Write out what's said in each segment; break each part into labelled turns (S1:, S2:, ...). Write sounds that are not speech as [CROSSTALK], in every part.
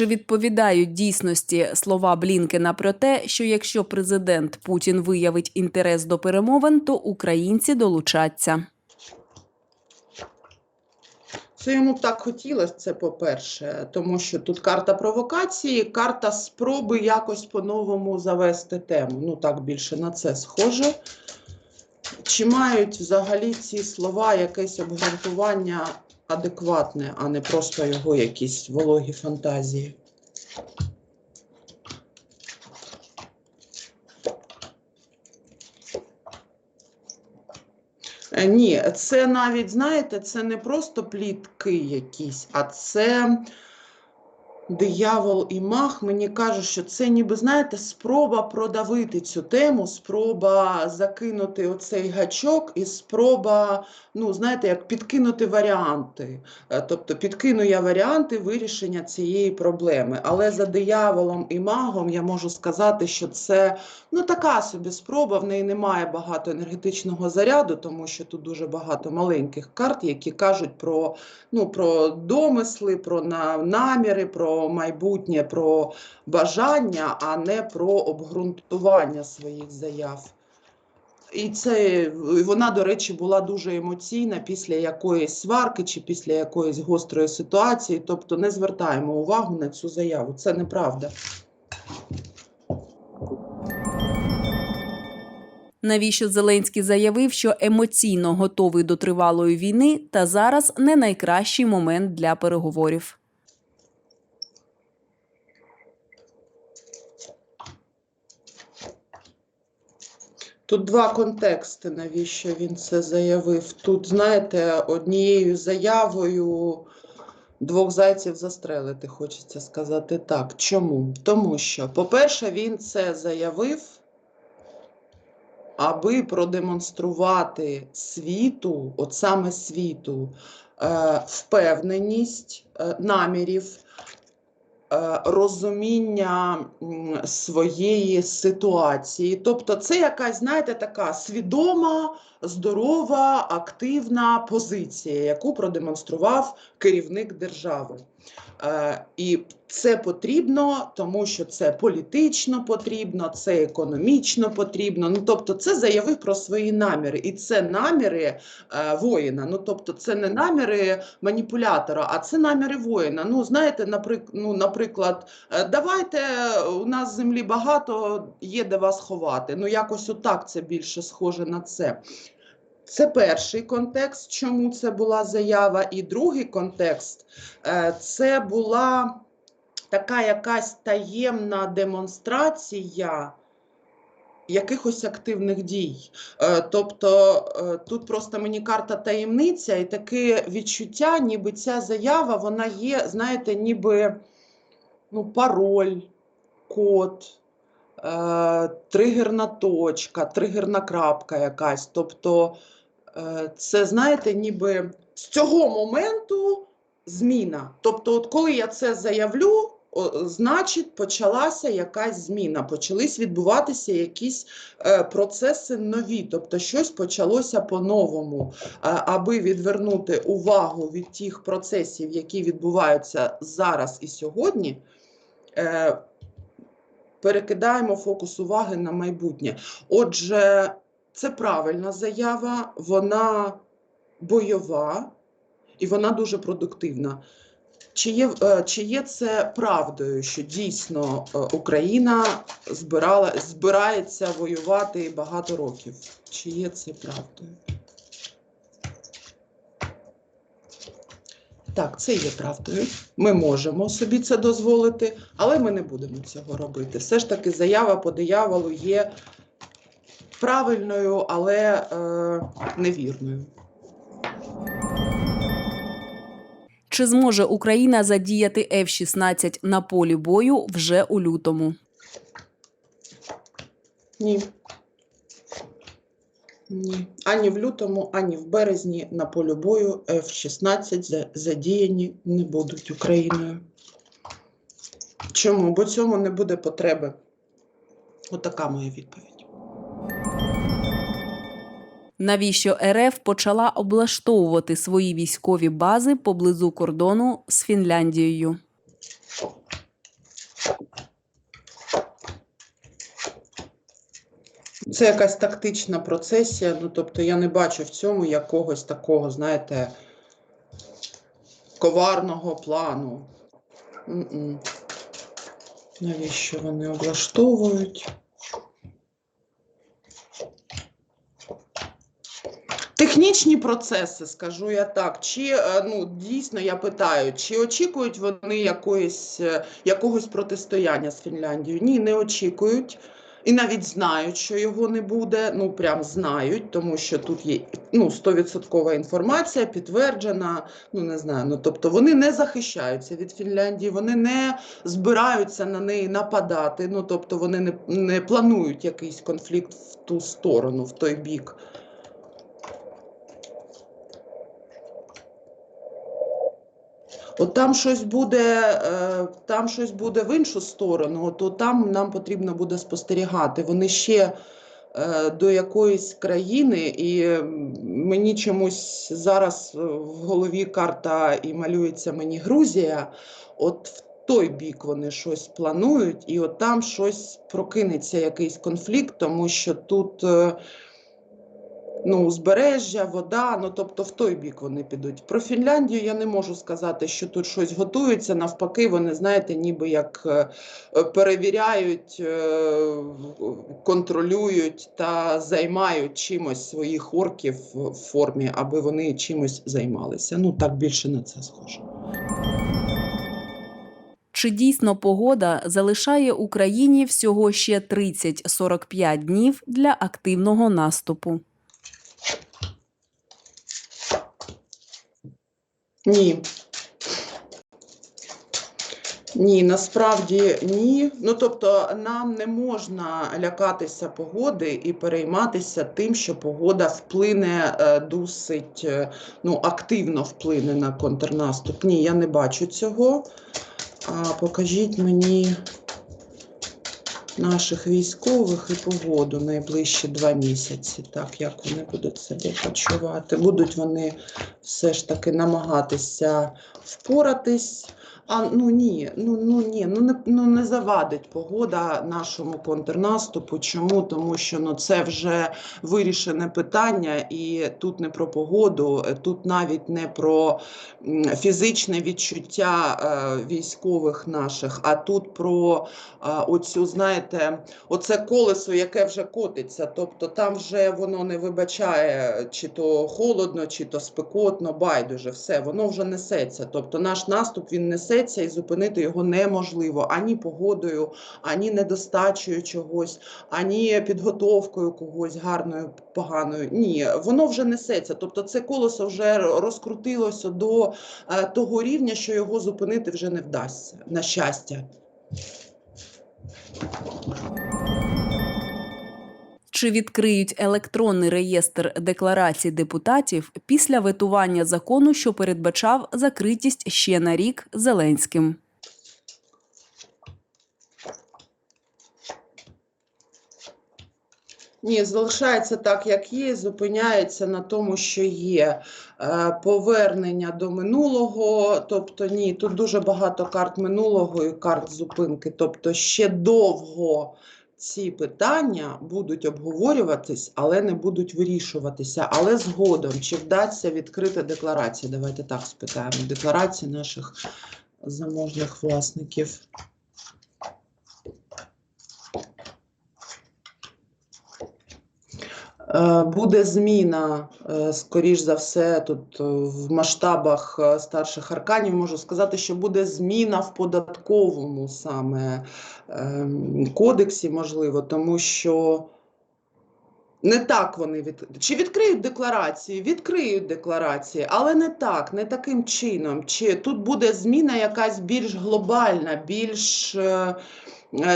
S1: Чи відповідають дійсності слова Блінкена про те, що якщо президент Путін виявить інтерес до перемовин, то українці долучаться?
S2: Це йому так хотілося, це по-перше, тому що тут карта провокації, карта спроби якось по-новому завести тему. Ну так більше на це схоже. Чи мають взагалі ці слова якесь обґрунтування адекватне, а не просто його якісь вологі фантазії? Ні, це навіть, знаєте, це не просто плітки якісь, а це диявол і мах. Мені кажуть, що це ніби, знаєте, спроба продавити цю тему, спроба закинути оцей гачок і спроба, ну, знаєте, як підкинути варіанти. Е, Тобто підкину я варіанти вирішення цієї проблеми. Але за дияволом і магом я можу сказати, що це ну, така собі спроба, в неї немає багато енергетичного заряду, тому що тут дуже багато маленьких карт, які кажуть про, ну, про домисли, про на, наміри, про майбутнє, про бажання, а не про обґрунтування своїх заяв. І це вона, до речі, була дуже емоційна після якоїсь сварки чи після якоїсь гострої ситуації. Тобто не звертаємо увагу на цю заяву. Це неправда.
S1: Навіщо Зеленський заявив, що емоційно готовий до тривалої війни, та зараз не найкращий момент для переговорів?
S2: Тут два контексти, навіщо він це заявив. Тут, знаєте, однією заявою двох зайців застрелити, хочеться сказати так. Чому? Тому що, по-перше, він це заявив, аби продемонструвати світу, от саме світу, е, впевненість е, намірів, розуміння своєї ситуації. Тобто, це якась, знаєте, така свідома, здорова, активна позиція, яку продемонстрував керівник держави. Е, І це потрібно, тому що це політично потрібно, це економічно потрібно. Ну, тобто, це заявив про свої наміри, і це наміри е, воїна. Ну, тобто, це не наміри маніпулятора, а це наміри воїна. Ну, знаєте, наприк... ну, наприклад, е, давайте у нас землі багато, є де вас ховати. Ну, якось отак це більше схоже на це. Це перший контекст, чому це була заява. І другий контекст е, це була така якась таємна демонстрація якихось активних дій. Е, Тобто е, тут просто мені карта таємниця, і таке відчуття, ніби ця заява, вона є, знаєте, ніби ну, пароль, код. Тригерна точка, тригерна крапка якась. Тобто, це, знаєте, ніби з цього моменту зміна. Тобто, от коли я це заявлю, о, значить, почалася якась зміна, почались відбуватися якісь е, процеси нові, тобто щось почалося по-новому. А- аби відвернути увагу від тих процесів, які відбуваються зараз і сьогодні. Е, перекидаємо фокус уваги на майбутнє. Отже, це правильна заява, вона бойова і вона дуже продуктивна. Чи є, е, чи є це правдою, що дійсно е, Україна збирала, збирається воювати багато років? Чи є це правдою? Так, це є правдою. Ми можемо собі це дозволити, але ми не будемо цього робити. Все ж таки, заява по дияволу є правильною, але е, невірною.
S1: Чи зможе Україна задіяти F-16 на полі бою вже у лютому?
S2: Ні. Ні. Ані в лютому, ані в березні на полі бою F-16 задіяні не будуть Україною. Чому? Бо цьому не буде потреби. Отака моя відповідь.
S1: Навіщо РФ почала облаштовувати свої військові бази поблизу кордону з Фінляндією?
S2: Це якась тактична процесія, ну тобто я не бачу в цьому якогось такого, знаєте, коварного плану. Навіщо вони облаштовують? Технічні процеси, скажу я так. Чи е, ну дійсно я питаю, чи очікують вони якоїсь, е, якогось протистояння з Фінляндією? Ні, не очікують. І навіть знають, що його не буде. Ну прям знають, тому що тут є ну 100% інформація, підтверджена. Ну не знаю. Ну тобто вони не захищаються від Фінляндії, вони не збираються на неї нападати. Ну тобто вони не, не планують якийсь конфлікт в ту сторону, в той бік. От там щось буде, е, там щось буде в іншу сторону, то там нам потрібно буде спостерігати. Вони ще е, до якоїсь країни, і мені чомусь зараз е, в голові карта і малюється мені Грузія. От в той бік вони щось планують, і от там щось прокинеться якийсь конфлікт, тому що тут. Ну, узбережжя, вода, ну тобто в той бік вони підуть. Про Фінляндію я не можу сказати, що тут щось готується. Навпаки, вони, знаєте, ніби як е, е, перевіряють, е, контролюють та займають чимось своїх орків в формі, аби вони чимось займалися. Ну так більше на це схоже.
S1: Чи дійсно погода залишає Україні всього ще 30-45 днів для активного наступу?
S2: Ні. Ні, насправді ні. Ну тобто, нам не можна лякатися погоди і перейматися тим, що погода вплине е, досить е, ну, активно вплине на контрнаступ. Ні, я не бачу цього. А покажіть мені наших військових і погоду найближчі два місяці. Так, як вони будуть себе почувати? Будуть вони все ж таки намагатися впоратись. А ну ні, ну ну ні, ну не ну не завадить погода нашому контрнаступу. Чому? Тому що ну це вже вирішене питання, і тут не про погоду, тут навіть не про фізичне відчуття е, військових наших, а тут про е, оцю, знаєте, оце колесо, яке вже котиться. Тобто там вже воно не вибачає, чи то холодно, чи то спекотно, байдуже, все, воно вже несеться. Тобто наш наступ він несеться і зупинити його неможливо ані погодою, ані недостачею чогось, ані підготовкою когось гарною, поганою. Ні, воно вже несеться. Тобто це колесо вже розкрутилося до е, того рівня, що його зупинити вже не вдасться. На щастя.
S1: Чи відкриють електронний реєстр декларацій депутатів після ветування закону, що передбачав закритість ще на рік Зеленським?
S2: Ні, залишається так, як є, зупиняється на тому, що є Е, повернення до минулого. Тобто, ні, тут дуже багато карт минулого і карт зупинки. Тобто, ще довго ці питання будуть обговорюватись, але не будуть вирішуватися. Але згодом, чи вдасться відкрити декларації? Давайте так спитаємо. Декларації наших заможних власників. Е, Буде зміна, е, скоріш за все, тут е, в масштабах старших арканів можу сказати, що буде зміна в податковому саме кодексі, можливо, тому що не так вони від... Чи відкриють декларації? Відкриють декларації, але не так, не таким чином. Чи тут буде зміна якась більш глобальна, більш е,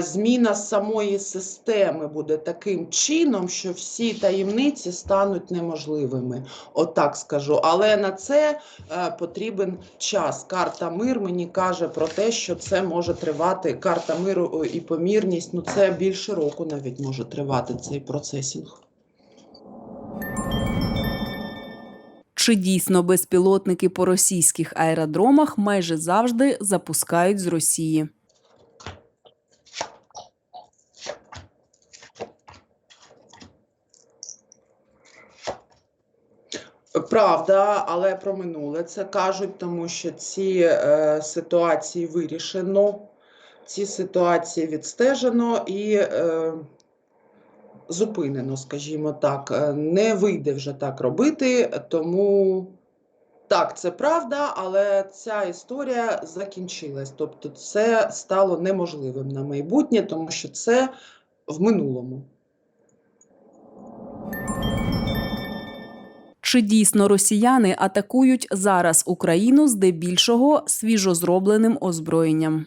S2: зміна самої системи буде таким чином, що всі таємниці стануть неможливими. Отак скажу. Але на це е, потрібен час. Карта мир мені каже про те, що це може тривати. Карта миру і помірність. Ну це більше року навіть може тривати цей процесінг.
S1: Чи дійсно безпілотники по російських аеродромах майже завжди запускають з Росії?
S2: Правда, але про минуле це кажуть, тому що ці е, ситуації вирішено, ці ситуації відстежено і е, зупинено, скажімо так. Е, Не вийде вже так робити, тому так, це правда, але ця історія закінчилась. Тобто, це стало неможливим на майбутнє, тому що це в минулому.
S1: Чи дійсно росіяни атакують зараз Україну здебільшого свіжозробленим озброєнням?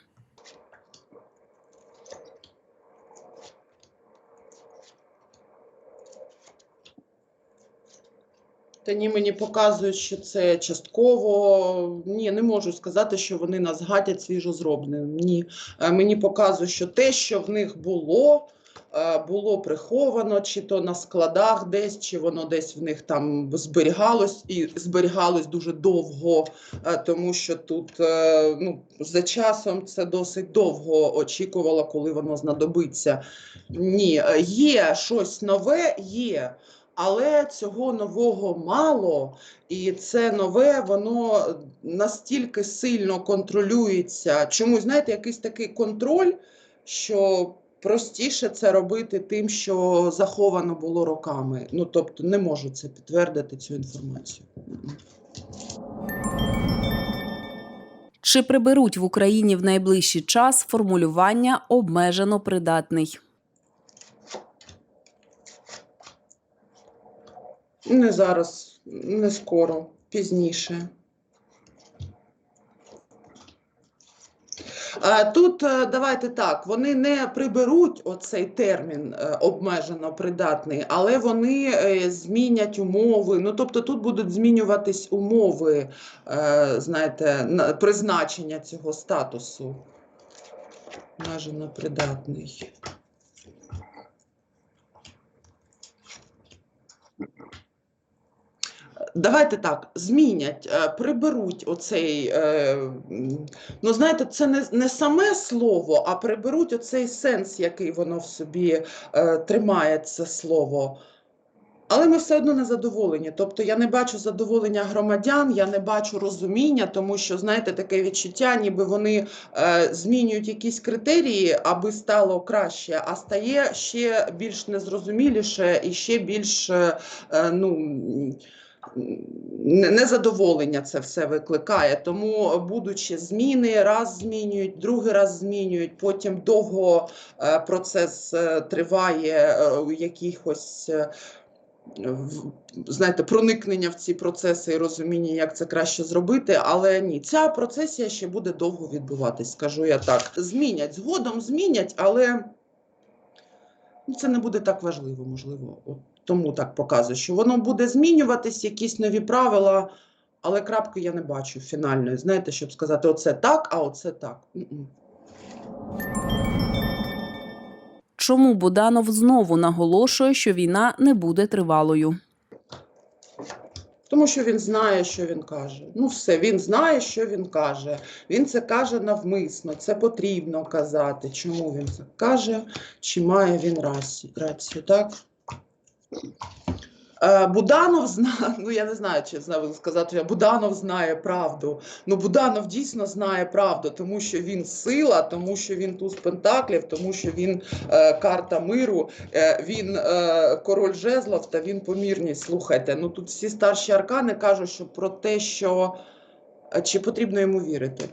S2: Та ні, мені показують, що це частково. Ні, не можу сказати, що вони нас гатять свіжозробленим. Ні. Е, Мені показують, що те, що в них було, було приховано, чи то на складах десь, чи воно десь в них там зберігалось і зберігалось дуже довго, е, тому що тут е, ну, за часом це досить довго очікувало, коли воно знадобиться. Ні, е, є щось нове, є. Але цього нового мало, і це нове, воно настільки сильно контролюється. Чомусь, знаєте, якийсь такий контроль, що простіше це робити тим, що заховано було роками. Ну, тобто, не можу це підтвердити цю інформацію.
S1: Чи приберуть в Україні в найближчий час формулювання обмежено придатний?
S2: Не зараз, не скоро, пізніше. Тут е, давайте так, вони не приберуть оцей термін е, обмежено придатний, але вони е, змінять умови. Ну тобто тут будуть змінюватись умови, е, знаєте, призначення цього статусу. Обмежено придатний. Давайте так, змінять, е, приберуть оцей, е, ну знаєте, це не, не саме слово, а приберуть оцей сенс, який воно в собі е, тримає це слово. Але ми все одно не задоволені. Тобто я не бачу задоволення громадян, я не бачу розуміння, тому що, знаєте, таке відчуття, ніби вони е, змінюють якісь критерії, аби стало краще, а стає ще більш незрозуміліше і ще більш е, ну, незадоволення це все викликає. Тому будучи зміни, раз змінюють, другий раз змінюють, потім довго е, процес е, триває е, у якихось. знаєте, проникнення в ці процеси і розуміння, як це краще зробити. Але ні, ця процесія ще буде довго відбуватись, скажу я так. Змінять, згодом змінять, але ну, це не буде так важливо, можливо. Тому так показує, що воно буде змінюватись, якісь нові правила, але крапки я не бачу фінальної. Знаєте, щоб сказати, оце так, а оце так.
S1: Чому Буданов знову наголошує, що війна не буде тривалою?
S2: Тому що він знає, що він каже. Ну, все, він знає, що він каже. Він це каже навмисно, це потрібно казати. Чому він це каже, чи має він рацію так? Е, Буданов знає, [LAUGHS] ну я не знаю, чи знаю сказати, Буданов знає правду. Ну, Буданов дійсно знає правду, тому що він сила, тому що він туз пентаклів, тому що він е, карта миру, е, він е, король жезлов та він помірність. Слухайте, ну тут всі старші аркани кажуть, що про те, що е, чи потрібно йому вірити.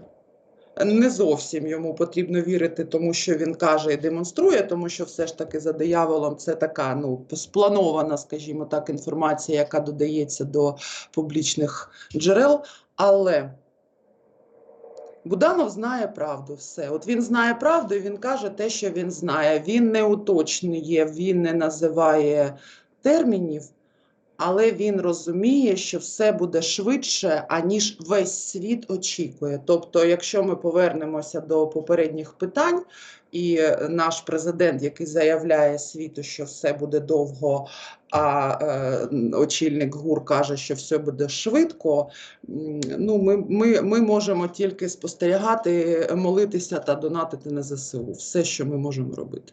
S2: Не зовсім йому потрібно вірити, тому що він каже і демонструє, тому що все ж таки за дияволом це така ну спланована, скажімо так, інформація, яка додається до публічних джерел. Але Буданов знає правду, все. От він знає правду, і він каже те, що він знає. Він не уточнює, він не називає термінів, але він розуміє, що все буде швидше, аніж весь світ очікує. Тобто, якщо ми повернемося до попередніх питань, і е, наш президент, який заявляє світу, що все буде довго, а е, очільник ГУР каже, що все буде швидко. Ну, ми, ми, ми можемо тільки спостерігати, молитися та донатити на ЗСУ. Все, що ми можемо робити.